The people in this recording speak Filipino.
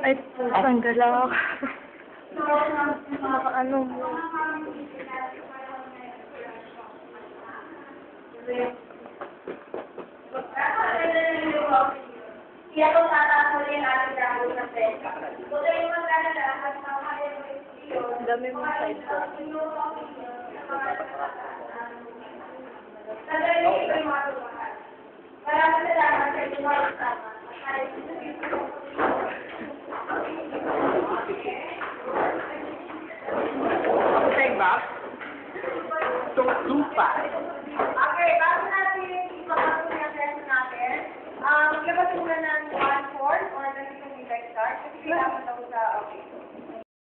Ay, pusang galak. Baka ano mo. Kaya Ang dami ko. Sandali ito yung. Maraming salamat sa inyong mga kasama. Take back. Tupa. Okay, bago natin ipapatuloy ang test natin, um, maglabas muna ng one-fourth or 22 meter start kasi kailangan daw sa okay.